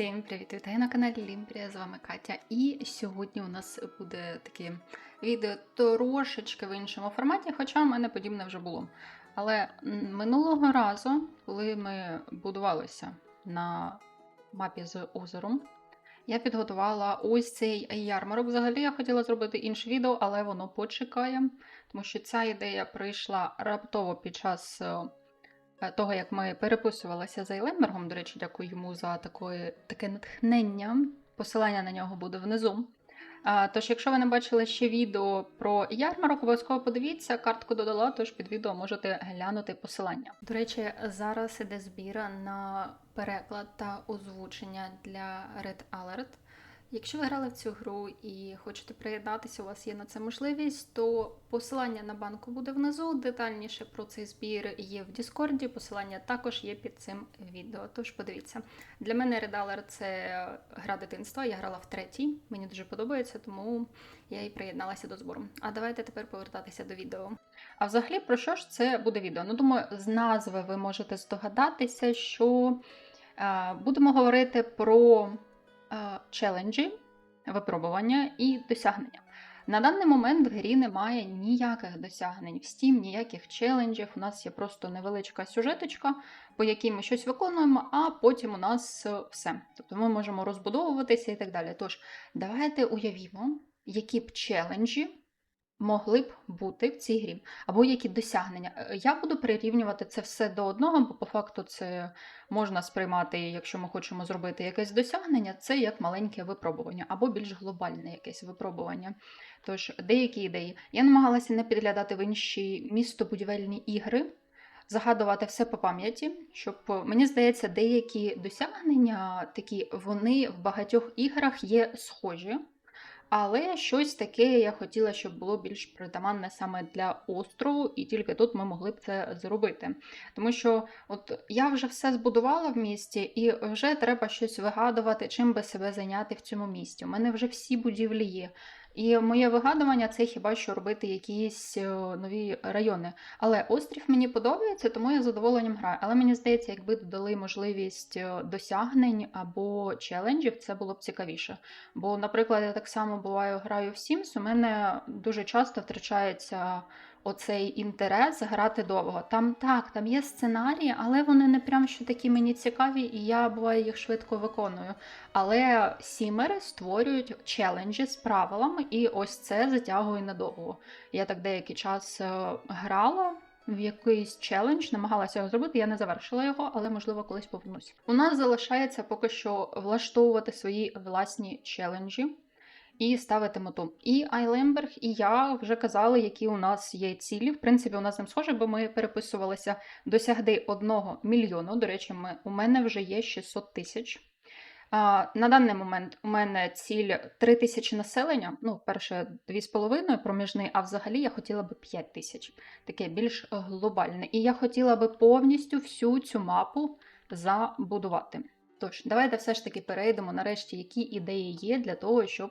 Всім привіт! Вітаю на каналі Лімбрія, з вами Катя. І сьогодні у нас буде таке відео трошечки в іншому форматі, хоча в мене подібне вже було. Але минулого разу, коли ми будувалися на мапі з озером, я підготувала ось цей ярмарок. Взагалі я хотіла зробити інше відео, але воно почекає, тому що ця ідея прийшла раптово під час. Е, е, того, як ми переписувалися з Ейлембергом, до речі, дякую йому за такої, таке натхнення. Посилання на нього буде внизу. А, Тож, якщо ви не бачили ще відео про ярмарок, обов'язково подивіться, картку додала, тож під відео можете глянути посилання. До речі, зараз іде збір на переклад та озвучення для Red Alert. Якщо ви грали в цю гру і хочете приєднатися, у вас є на це можливість, то посилання на банку буде внизу. Детальніше про цей збір є в Діскорді. Посилання також є під цим відео. Тож подивіться. Для мене Alert – це гра дитинства. Я грала в третій. Мені дуже подобається, тому я і приєдналася до збору. А давайте тепер повертатися до відео. А взагалі, про що ж це буде відео? Ну, думаю, з назви ви можете здогадатися, що е, будемо говорити про е, челенджі, випробування і досягнення. На даний момент в грі немає ніяких досягнень в Steam, ніяких челенджів. У нас є просто невеличка сюжеточка, по якій ми щось виконуємо, а потім у нас е, все. Тобто ми можемо розбудовуватися і так далі. Тож, давайте уявімо, які б челенджі могли б бути в цій грі, або які досягнення. Е, Я буду прирівнювати це все до одного, бо по факту це можна сприймати, якщо ми хочемо зробити якесь досягнення, це як маленьке випробування, або більш глобальне якесь випробування. Тож, деякі ідеї. Я намагалася не підглядати в інші містобудівельні ігри. Загадувати все по пам'яті, щоб мені здається, деякі досягнення такі вони в багатьох іграх є схожі, але щось таке я хотіла, щоб було більш притаманне саме для острову, і тільки тут ми могли б це зробити. Тому що от я вже все збудувала в місті, і вже треба щось вигадувати, чим би себе зайняти в цьому місті. У мене вже всі будівлі є. І моє вигадування це хіба що робити якісь е, нові райони. Але острів мені подобається, тому я задоволенням граю. Але мені здається, якби додали можливість е, досягнень або челенджів, це було б цікавіше. Бо, наприклад, я так само буваю, граю в Sims, у мене дуже часто втрачається оцей інтерес грати довго. Там так, там є сценарії, але вони не прям що такі мені цікаві, і я буває їх швидко виконую. Але сімери створюють челенджі з правилами, і ось це затягує надовго. Я так деякий час е, грала. В якийсь челендж намагалася його зробити, я не завершила його, але можливо колись повернусь. У нас залишається поки що влаштовувати свої власні челенджі і ставити мету. І Айлемберг, і я вже казали, які у нас є цілі. В принципі, у нас ним схоже, бо ми переписувалися досягти одного мільйону. До речі, ми, у мене вже є 600 тисяч. На даний момент у мене ціль 3 тисячі населення. Ну, перше 2,5 проміжний, а взагалі я хотіла би 5 тисяч. Таке більш глобальне. І я хотіла би повністю всю цю мапу забудувати. Тож, давайте все ж таки перейдемо нарешті, які ідеї є для того, щоб.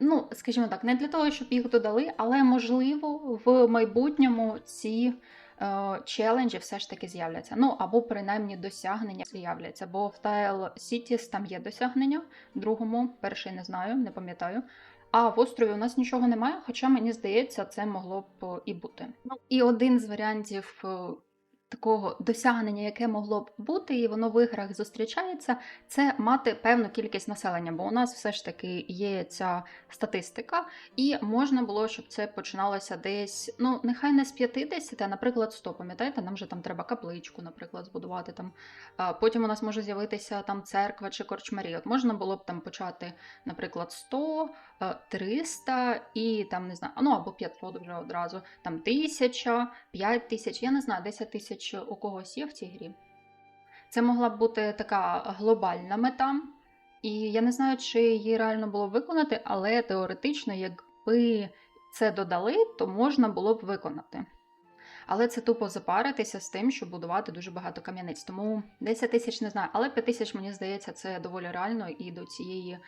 Ну, скажімо так, не для того, щоб їх додали, але можливо в майбутньому ці е, челенджі все ж таки з'являться. Ну або принаймні досягнення з'являться. Бо в Tile Cities там є досягнення, другому, перший не знаю, не пам'ятаю. А в острові у нас нічого немає, хоча мені здається, це могло б і бути. Ну і один з варіантів. Такого досягнення, яке могло б бути, і воно в іграх зустрічається, це мати певну кількість населення, бо у нас все ж таки є ця статистика, і можна було, щоб це починалося десь, ну нехай не з 50, а наприклад, 100, пам'ятаєте, нам же там треба капличку, наприклад, збудувати там. Потім у нас може з'явитися там церква чи корчмарі. От можна було б там почати, наприклад, 100, е, 300 і там не знаю, ну або 500 вже одразу, там 1000, 5000, я не знаю, 10 тисяч у когось є в цій грі. Це могла б бути така глобальна мета. І я не знаю, чи її реально було виконати, але теоретично, якби це додали, то можна було б виконати. Але це тупо запаритися з тим, щоб будувати дуже багато кам'яниць. Тому 10 тисяч не знаю, але 5 тисяч, мені здається, це доволі реально, і до цієї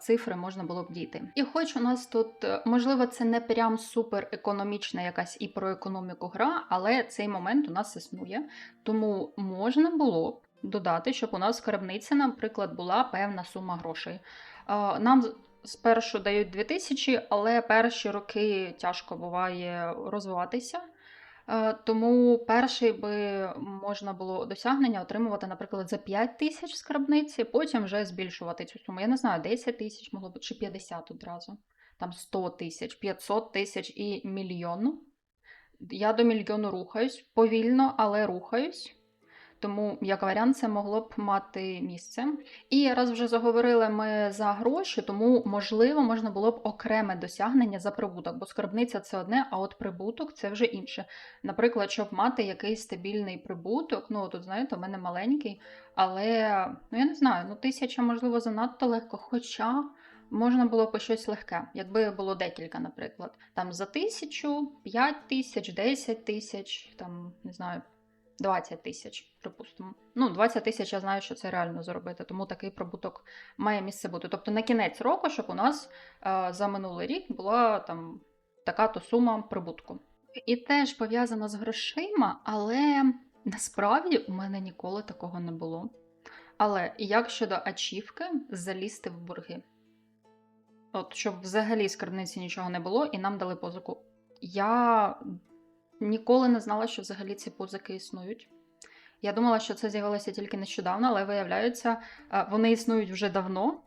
цифри можна було б дійти. І хоч у нас тут, е, можливо, це не прям супер економічна якась і про економіку гра, але цей момент у нас існує. Тому можна було б додати, щоб у нас в скарбниці, наприклад, була певна сума грошей. Е, Нам спершу дають 2000, але перші роки тяжко буває розвиватися. Е, Тому перший би можна було досягнення отримувати, наприклад, за 5 тисяч скарбниці, потім вже збільшувати цю суму. Я не знаю, 10 тисяч могло бути, чи 50 одразу. Там 100 тисяч, 500 тисяч і мільйон. Я до мільйону рухаюсь повільно, але рухаюсь. Тому, як варіант, це могло б мати місце. І раз вже заговорили ми за гроші, тому можливо можна було б окреме досягнення за прибуток, бо скарбниця це одне, а от прибуток це вже інше. Наприклад, щоб мати якийсь стабільний прибуток, ну тут знаєте, у мене маленький, але ну я не знаю, ну тисяча можливо занадто легко, хоча. Можна було б щось легке, якби було декілька, наприклад. Там за тисячу, п'ять тисяч, десять тисяч, там не знаю, 20 тисяч, припустимо. Ну, 20 тисяч я знаю, що це реально зробити, тому такий прибуток має місце бути. Тобто на кінець року, щоб у нас е, за минулий рік була там така-то сума прибутку. І теж пов'язано з грошима, але насправді у мене ніколи такого не було. Але як щодо ачівки, залізти в борги. От, щоб взагалі з скарбниці нічого не було, і нам дали позику. Я ніколи не знала, що взагалі ці позики існують. Я думала, що це з'явилося тільки нещодавно, але виявляється, е, вони існують вже давно,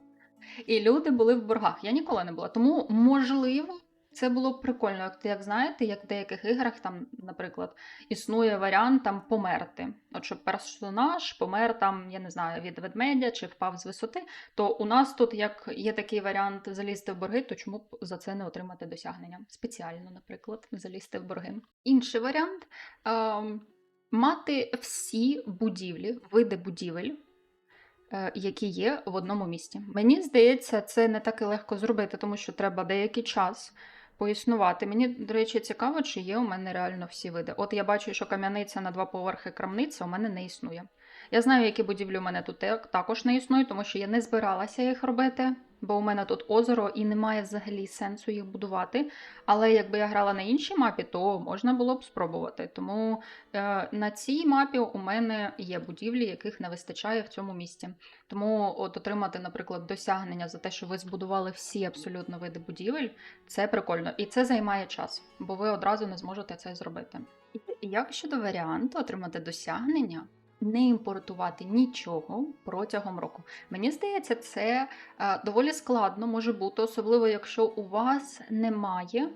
і люди були в боргах. Я ніколи не була. Тому, можливо, це було б прикольно, як, як знаєте, як в деяких іграх, там, наприклад, існує варіант там померти. От щоб персонаж помер там, я не знаю, від ведмедя чи впав з висоти, то у нас тут, як є такий варіант залізти в борги, то чому б за це не отримати досягнення? Спеціально, наприклад, залізти в борги. Інший варіант ем, мати всі будівлі, види будівель. е, Які є в одному місті. Мені здається, це не так і легко зробити, тому що треба деякий час поіснувати. Мені, до речі, цікаво, чи є у мене реально всі види. От я бачу, що кам'яниця на два поверхи крамниця у мене не існує. Я знаю, які будівлі у мене тут також не існують, тому що я не збиралася їх робити, бо у мене тут озеро і немає взагалі сенсу їх будувати. Але якби я грала на іншій мапі, то можна було б спробувати. Тому е, на цій мапі у мене є будівлі, яких не вистачає в цьому місті. Тому от отримати, наприклад, досягнення за те, що ви збудували всі абсолютно види будівель, це прикольно. І це займає час, бо ви одразу не зможете це зробити. Як щодо варіанту отримати досягнення, не імпортувати нічого протягом року. Мені здається, це е, доволі складно може бути, особливо якщо у вас немає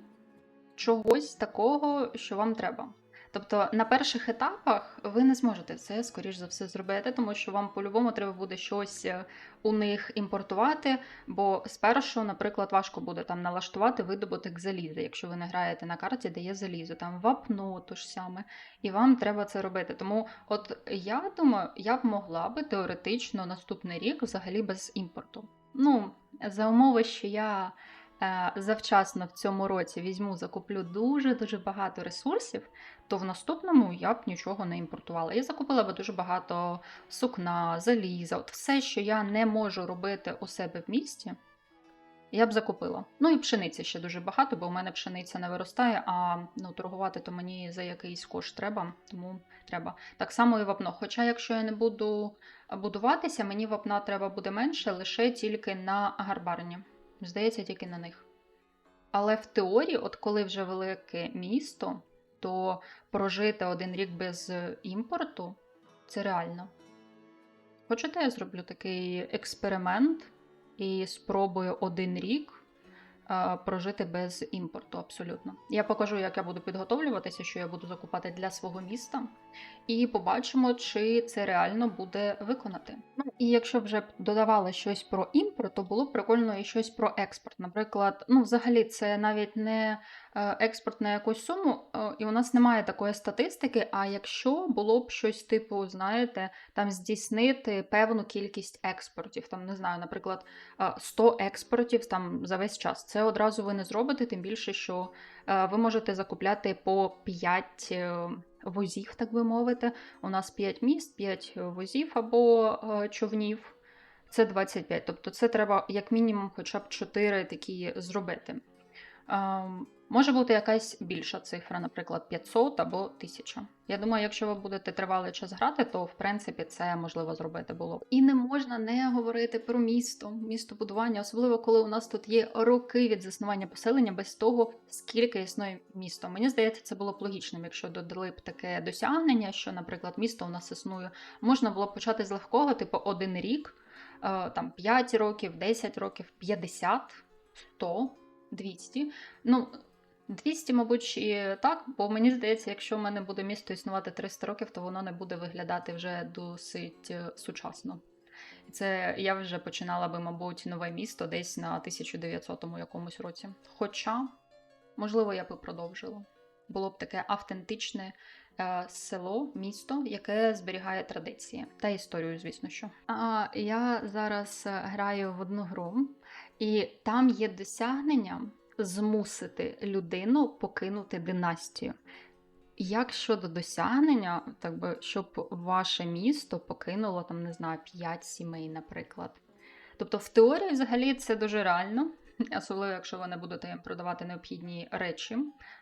чогось такого, що вам треба. Тобто на перших етапах ви не зможете це, скоріш за все, зробити, тому що вам по-любому треба буде щось е, у них імпортувати, бо спершу, наприклад, важко буде там налаштувати видобуток заліза, якщо ви не граєте на карті, де є залізо, там вапно то ж саме, і вам треба це робити. Тому, от я думаю, я б могла би теоретично наступний рік взагалі без імпорту. Ну, за умови, що я завчасно в цьому році візьму, закуплю дуже-дуже багато ресурсів, то в наступному я б нічого не імпортувала. Я закупила б дуже багато сукна, заліза, от все, що я не можу робити у себе в місті, я б закупила. Ну і пшениці ще дуже багато, бо у мене пшениця не виростає, а ну, торгувати то мені за якийсь кошт треба, тому треба. Так само і вапно. Хоча, якщо я не буду будуватися, мені вапна треба буде менше лише тільки на гарбарні. Здається, тільки на них. Але в теорії, от коли вже велике місто, то прожити один рік без імпорту це реально. Хочете, я зроблю такий експеримент і спробую один рік прожити без імпорту абсолютно. Я покажу, як я буду підготовлюватися, що я буду закупати для свого міста, і побачимо, чи це реально буде виконати. Ну і якщо вже додавали щось про імпорт, то було б прикольно і щось про експорт. Наприклад, ну взагалі це навіть не експорт на якусь суму, е, і у нас немає такої статистики. А якщо було б щось типу, знаєте, там здійснити певну кількість експортів, там не знаю, наприклад, е, 100 експортів там за весь час. Це одразу ви не зробите, тим більше, що е, ви можете закупляти по 5 е, возів, так би мовити. У нас 5 міст, 5 возів або е, човнів. Це 25. Тобто це треба як мінімум хоча б 4 такі зробити. Може бути якась більша цифра, наприклад, 500 або 1000. Я думаю, якщо ви будете тривалий час грати, то в принципі це можливо зробити було. І не можна не говорити про місто, містобудування, особливо коли у нас тут є роки від заснування поселення без того, скільки існує місто. Мені здається, це було б логічним, якщо додали б таке досягнення, що, наприклад, місто у нас існує. Можна було б почати з легкого, типу один рік, е, там 5 років, 10 років, 50, 100, 200. Ну, 200, мабуть, і так, бо мені здається, якщо в мене буде місто існувати 300 років, то воно не буде виглядати вже досить е, сучасно. І це я вже починала би, мабуть, нове місто десь на 1900 якомусь році. Хоча, можливо, я би продовжила. Було б таке автентичне е, село, місто, яке зберігає традиції та історію, звісно що. А я зараз е, граю в одну гру, і там є досягнення змусити людину покинути династію. Як щодо досягнення, так би, щоб ваше місто покинуло там, не знаю, 5 сімей, наприклад. Тобто, в теорії, взагалі, це дуже реально, особливо, якщо ви не будете їм продавати необхідні речі,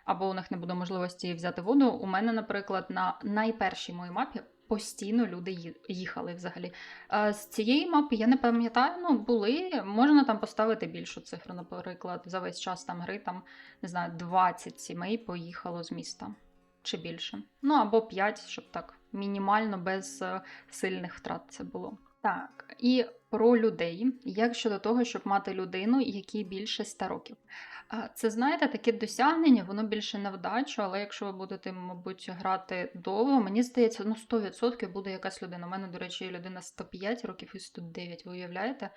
або у них не буде можливості взяти воду. У мене, наприклад, на найпершій моїй мапі постійно люди їхали взагалі. З цієї мапи я не пам'ятаю, ну були, можна там поставити більшу цифру, наприклад, за весь час там гри, там, не знаю, 20 сімей поїхало з міста чи більше. Ну або 5, щоб так мінімально без е, сильних втрат це було. Так, і про людей. Як щодо того, щоб мати людину, якій більше 100 років. Це, знаєте, таке досягнення, воно більше на вдачу, але якщо ви будете, мабуть, грати довго, мені здається, ну 100% буде якась людина. У мене, до речі, людина 105 років і 109, ви уявляєте?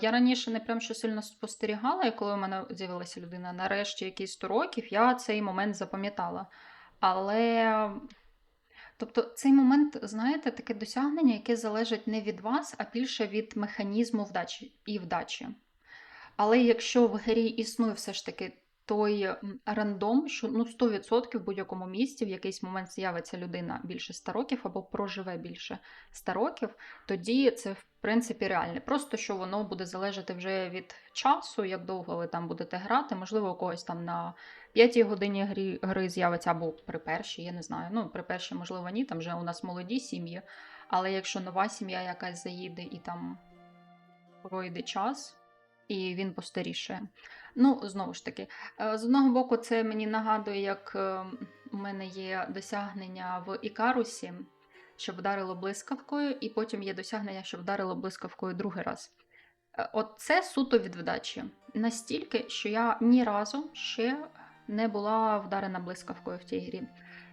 Я раніше не прям що сильно спостерігала, і коли у мене з'явилася людина нарешті якісь 100 років, я цей момент запам'ятала. Але. Тобто цей момент, знаєте, таке досягнення, яке залежить не від вас, а більше від механізму вдачі і вдачі. Але якщо в грі існує все ж таки той рандом, що ну 100% в будь-якому місці в якийсь момент з'явиться людина більше 100 років або проживе більше 100 років, тоді це в принципі реальне. Просто що воно буде залежати вже від часу, як довго ви там будете грати. Можливо, у когось там на п'ятій годині грі, гри з'явиться або при першій, я не знаю. Ну, при першій, можливо, ні, там вже у нас молоді сім'ї. Але якщо нова сім'я якась заїде і там пройде час, і він постарішає. Ну, знову ж таки, е, з одного боку, це мені нагадує, як е, у мене є досягнення в Ікарусі, що вдарило блискавкою, і потім є досягнення, що вдарило блискавкою другий раз. Е, От це суто від вдачі. Настільки, що я ні разу ще не була вдарена блискавкою в тій грі.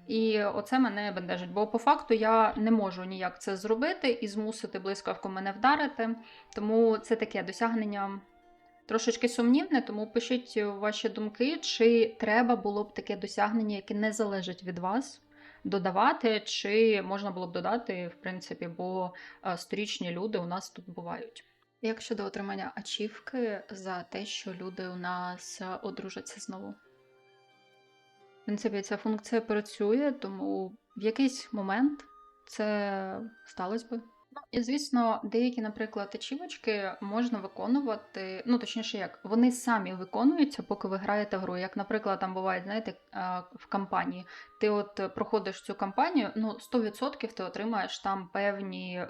І оце мене бентежить, бо по факту я не можу ніяк це зробити і змусити блискавку мене вдарити. Тому це таке досягнення трошечки сумнівне, тому пишіть ваші думки, чи треба було б таке досягнення, яке не залежить від вас, додавати, чи можна було б додати, в принципі, бо е, сторічні люди у нас тут бувають. Як щодо отримання ачівки за те, що люди у нас е, одружаться знову? В принципі, ця функція працює, тому в якийсь момент це сталося би. Ну, і звісно, деякі, наприклад, ачівочки можна виконувати, ну точніше, як вони самі виконуються, поки ви граєте гру. Як, наприклад, там буває, знаєте, в кампанії. Ти от проходиш цю кампанію, ну 100% ти отримаєш там певні е,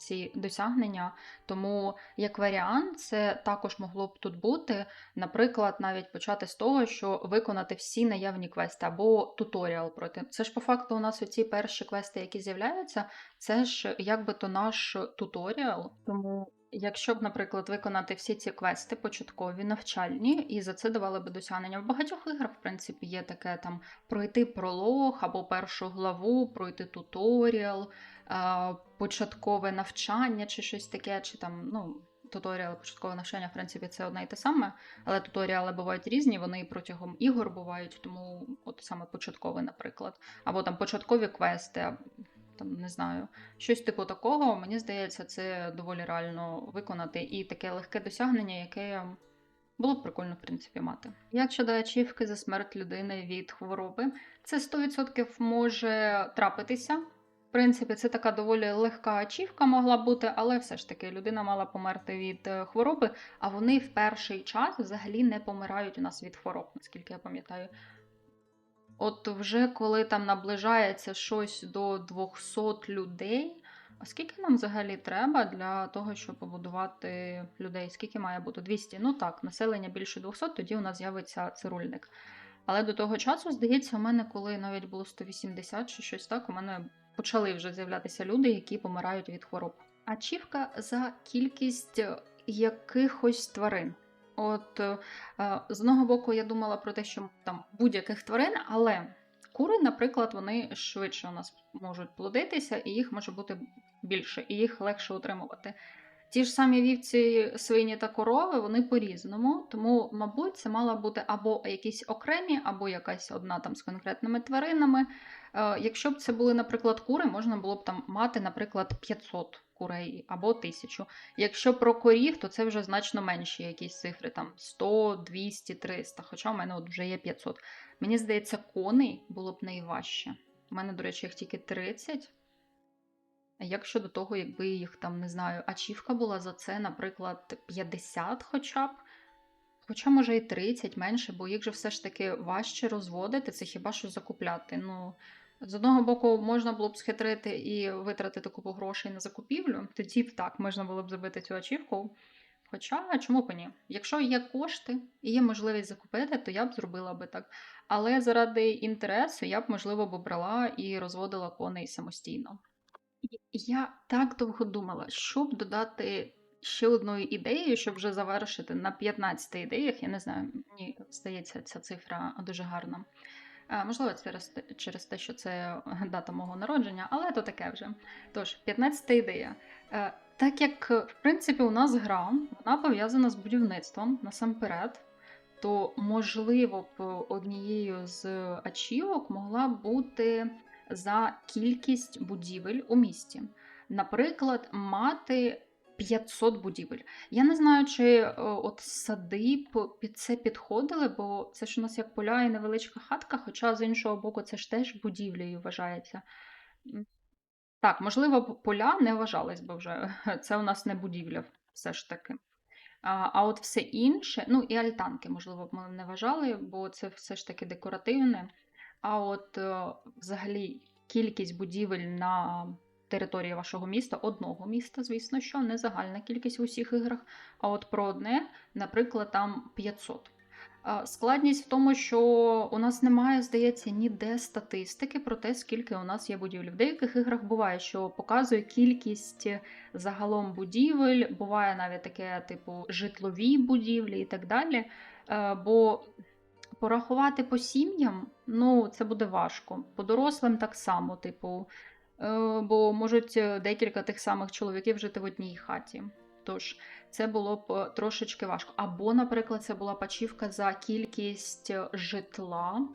ці досягнення. Тому, як варіант, це також могло б тут бути. Наприклад, навіть почати з того, що виконати всі наявні квести або туторіал пройти. Це ж по факту у нас оці перші квести, які з'являються, це ж якби то наш туторіал. Тому. Якщо б, наприклад, виконати всі ці квести початкові, навчальні, і за це давали б досягнення. В багатьох іграх, в принципі, є таке там пройти пролог або першу главу, пройти туторіал, початкове навчання чи щось таке, чи там, ну, туторіал, початкове навчання, в принципі, це одне і те саме, але туторіали бувають різні, вони протягом ігор бувають, тому от саме початкове, наприклад, або там початкові квести. Там не знаю, щось типу такого, мені здається, це доволі реально виконати. І таке легке досягнення, яке було б прикольно, в принципі, мати. Як щодо ачівки за смерть людини від хвороби, це 100% може трапитися. Принципі, це така доволі легка ачівка могла бути, але все ж таки людина мала померти від е, хвороби, а вони в перший час взагалі не помирають у нас від хвороб, наскільки я пам'ятаю. От вже коли там наближається щось до 200 людей, а скільки нам взагалі треба для того, щоб побудувати людей? Скільки має бути? 200? Ну так, населення більше 200, тоді у нас з'явиться цирульник. Але до того часу, здається, у мене, коли навіть було 180 чи щось так, у мене почали вже з'являтися люди, які помирають від хвороб. Ачівка за кількість е, якихось тварин. От е, е, з одного боку, я думала про те, що там будь-яких тварин, але кури, наприклад, вони швидше у нас можуть плодитися, і їх може бути більше, і їх легше утримувати. Ті ж самі вівці, свині та корови, вони по-різному, тому, мабуть, це мала бути або якісь окремі, або якась одна там з конкретними тваринами. Е, Якщо б це були, наприклад, кури, можна було б там мати, наприклад, 500 курей або 1000. Якщо про корів, то це вже значно менші якісь цифри, там 100, 200, 300, хоча в мене от вже є 500. Мені здається, коней було б найважче. У мене, до речі, їх тільки 30. Як щодо того, якби їх там, не знаю, ачівка була за це, наприклад, 50 хоча б. Хоча, може, і 30 менше, бо їх же все ж таки важче розводити, це хіба що закупляти. Ну, з одного боку, можна було б схитрити і витратити купу грошей на закупівлю, тоді б так можна було б забити цю ачівку. Хоча, чому б ні? Якщо є кошти і є можливість закупити, то я б зробила би так. Але заради інтересу я б, можливо, б брала і розводила коней самостійно. Я так довго думала, щоб додати ще одною ідеєю, щоб вже завершити на 15 ідеях. Я не знаю, мені здається, ця цифра дуже гарна. Е, Можливо, це через те, що це дата мого народження, але то таке вже. Тож, 15 ідея. Е, Так як, в принципі, у нас гра, вона пов'язана з будівництвом насамперед, то, можливо, б однією з ачівок могла бути за кількість будівель у місті. Наприклад, мати 500 будівель. Я не знаю, чи е, от сади під це підходили, бо це ж у нас як поля і невеличка хатка, хоча з іншого боку, це ж теж будівлею вважається. Так, можливо, поля не вважались би вже. Це у нас не будівля, все ж таки. А, а от все інше, ну і альтанки, можливо, б ми не вважали, бо це все ж таки декоративне. А от е, взагалі кількість будівель на території вашого міста, одного міста, звісно, що не загальна кількість в усіх іграх. А от про одне, наприклад, там 500. Складність в тому, що у нас немає, здається, ніде статистики про те, скільки у нас є будівель. В деяких іграх буває, що показує кількість загалом будівель, буває навіть таке, типу, житлові будівлі і так далі. Е, Бо порахувати по сім'ям, ну, це буде важко. По дорослим так само, типу, е, бо можуть е, декілька тих самих чоловіків жити в одній хаті. Тож це було б е, трошечки важко. Або, наприклад, це була пачівка за кількість житла.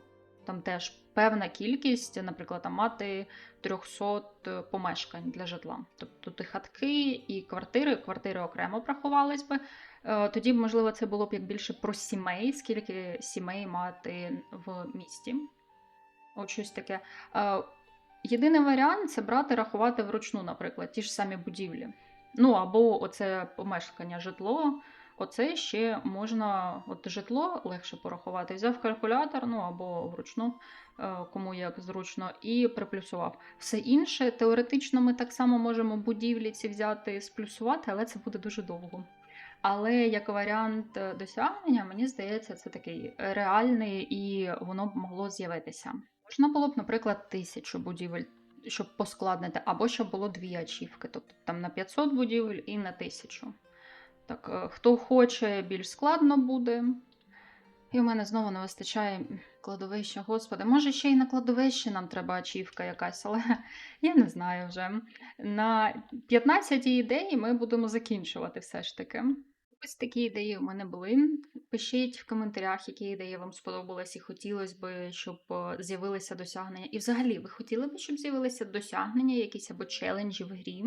Там теж певна кількість, наприклад, там мати 300 помешкань для житла. Тобто і хатки, і квартири, квартири окремо врахувались би. Е, Тоді, можливо, це було б як більше про сімей, скільки сімей мати в місті. От щось таке. Е, Єдиний варіант це брати, рахувати вручну, наприклад, ті ж самі будівлі. Ну або оце помешкання житло. Оце ще можна, от житло легше порахувати. Взяв калькулятор, ну або вручну, е, кому як зручно, і приплюсував. Все інше, теоретично, ми так само можемо будівлі ці взяти сплюсувати, але це буде дуже довго. Але як варіант е, досягнення, мені здається, це такий реальний і воно б могло з'явитися. Можна було б, наприклад, тисячу будівель, щоб поскладнити, або щоб було дві ачівки, тобто там на 500 будівель і на 1000. Так, е, хто хоче, більш складно буде. І в мене знову не вистачає кладовища, господи. Може, ще й на кладовищі нам треба ачівка якась, але я не знаю вже. На 15 ідеї ми будемо закінчувати все ж таки. Ось такі ідеї у мене були. Пишіть в коментарях, які ідеї вам сподобались, і хотілося б, щоб е, з'явилися досягнення. І взагалі, ви хотіли б, щоб з'явилися досягнення, якісь або челенджі в грі,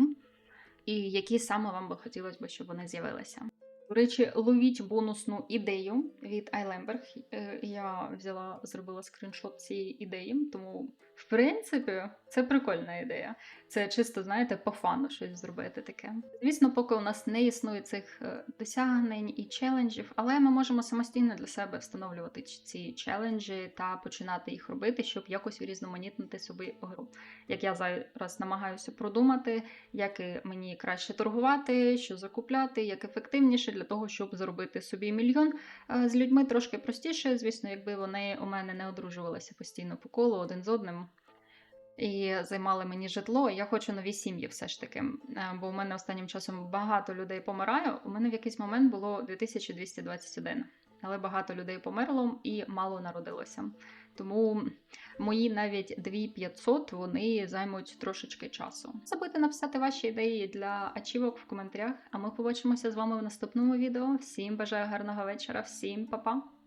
і які саме вам би хотілося б, щоб вони з'явилися. До речі, ловіть бонусну ідею від iLemberg. Е, Я взяла, зробила скріншот цієї ідеї, тому В принципі, це прикольна ідея. Це чисто, знаєте, по фану щось зробити таке. Звісно, поки у нас не існує цих е, досягнень і челенджів, але ми можемо самостійно для себе встановлювати ці челенджі та починати їх робити, щоб якось урізноманітнити собі гру. Як я зараз намагаюся продумати, як мені краще торгувати, що закупляти, як ефективніше для того, щоб заробити собі мільйон. Е, З людьми трошки простіше, звісно, якби вони у мене не одружувалися постійно по колу один з одним. І займали мені житло. Я хочу нові сім'ї, все ж таки. Е, Бо у мене останнім часом багато людей помирає. У мене в якийсь момент було 2221, але багато людей померло і мало народилося. Тому мої навіть 2500 вони займуть трошечки часу. Забудьте написати ваші ідеї для ачівок в коментарях. А ми побачимося з вами в наступному відео. Всім бажаю гарного вечора, всім па-па!